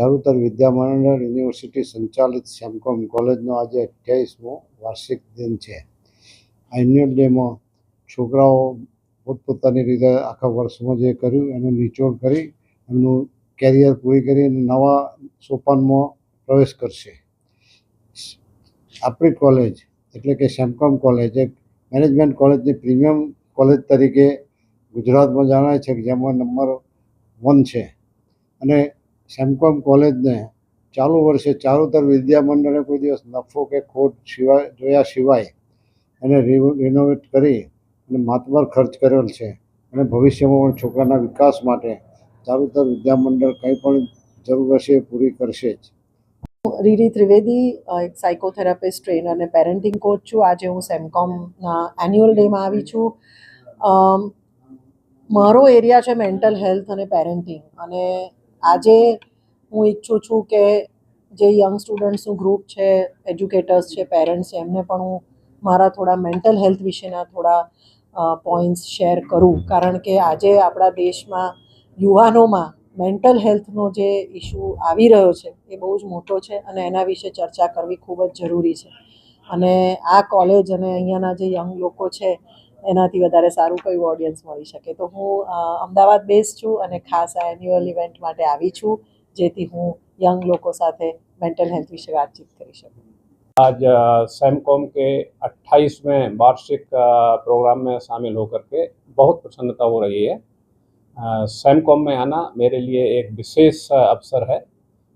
ચારુતર વિદ્યામંડળ university સંચાલિત સેમકોમ કોલેજનો આજે અઠ્યાવીસમો વાર્ષિક દિન છે. એન્યુઅલ ડેમાં છોકરાઓ પોતપોતાની રીતે આખા વર્ષમાં જે કર્યું એનું નિચોડ કરી એમનું કેરિયર પૂરી કરી નવા સોપાનમાં પ્રવેશ કરશે. આપણી કોલેજ એટલે કે સેમકોમ કોલેજ એક મેનેજમેન્ટ કોલેજની પ્રીમિયમ કોલેજ તરીકે ગુજરાતમાં જણાય છે કે જેમાં નંબર વન છે. અને સેમકોમ કોલેજને ચાલુ વર્ષે ચારુતર વિદ્યામંડળે કોઈ દિવસ નફો કે ખોટ સિવાય જોયા સિવાય એને રિનોવેટ કરી અને માતબર ખર્ચ કરેલ છે. અને ભવિષ્યમાં પણ છોકરાના વિકાસ માટે ચારુતર વિદ્યામંડળ કંઈ પણ જરૂર હશે પૂરી કરશે જ. રીરી ત્રિવેદી એક સાયકોથેરાપિસ્ટ ટ્રેનર અને પેરેન્ટિંગ કોચ છું. આજે હું સેમકોમના એન્યુઅલ ડેમાં આવી છું. મારો એરિયા છે મેન્ટલ હેલ્થ અને પેરેન્ટિંગ અને આજે હું ઈચ્છું છું કે જે યંગ સ્ટુડન્ટ્સનું ગ્રુપ છે એજ્યુકેટર્સ છે પેરેન્ટ્સ છે, એમને પણ હું મારા થોડા મેન્ટલ હેલ્થ વિશેના થોડા પોઈન્ટ્સ શેર કરું. કારણ કે આજે આપણા દેશમાં યુવાનોમાં મેન્ટલ હેલ્થનો જે ઇશ્યુ આવી રહ્યો છે, એ બહુ જ મોટો છે અને એના વિશે ચર્ચા કરવી ખૂબ જ જરૂરી છે. અને આ કોલેજ અને અહીંયાના જે યંગ લોકો છે એનાથી વધારે સારું કયું ઓડિયન્સ મળી શકે તો હું અ, અમદાવાદ બેઝ છું અને ખાસ આ એન્યુઅલ ઇવેન્ટ માટે આવી છું જેથી હું યંગ લોકો સાથે મેન્ટલ હેલ્થ વિશે વાતચીત કરી શકું आज सैमकॉम के 28वें वार्षिक अ, प्रोग्राम में शामिल होकर के बहुत प्रसन्नता हो रही है सैमकॉम में आना मेरे लिए एक विशेष अ, अवसर है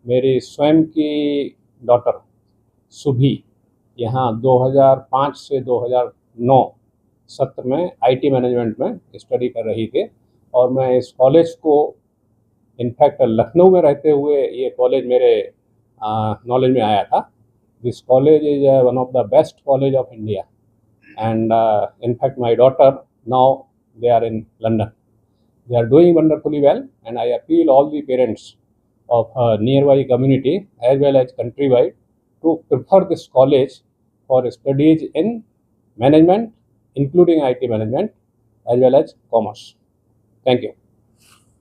मेरी स्वयं की डॉटर सुभी यहाँ 2005 से 2009 सत्र में आईटी मैनेजमेंट में स्टडी कर रही थी और मैं इस कॉलेज को इनफैक्ट लखनऊ में रहते हुए ये कॉलेज मेरे नॉलेज में आया था। This college is one of the best college of India and in fact my daughter now they are in London they are doing wonderfully well and I appeal all the parents of nearby community as well as country wide to prefer this college for studies in management including it management as well as commerce. Thank you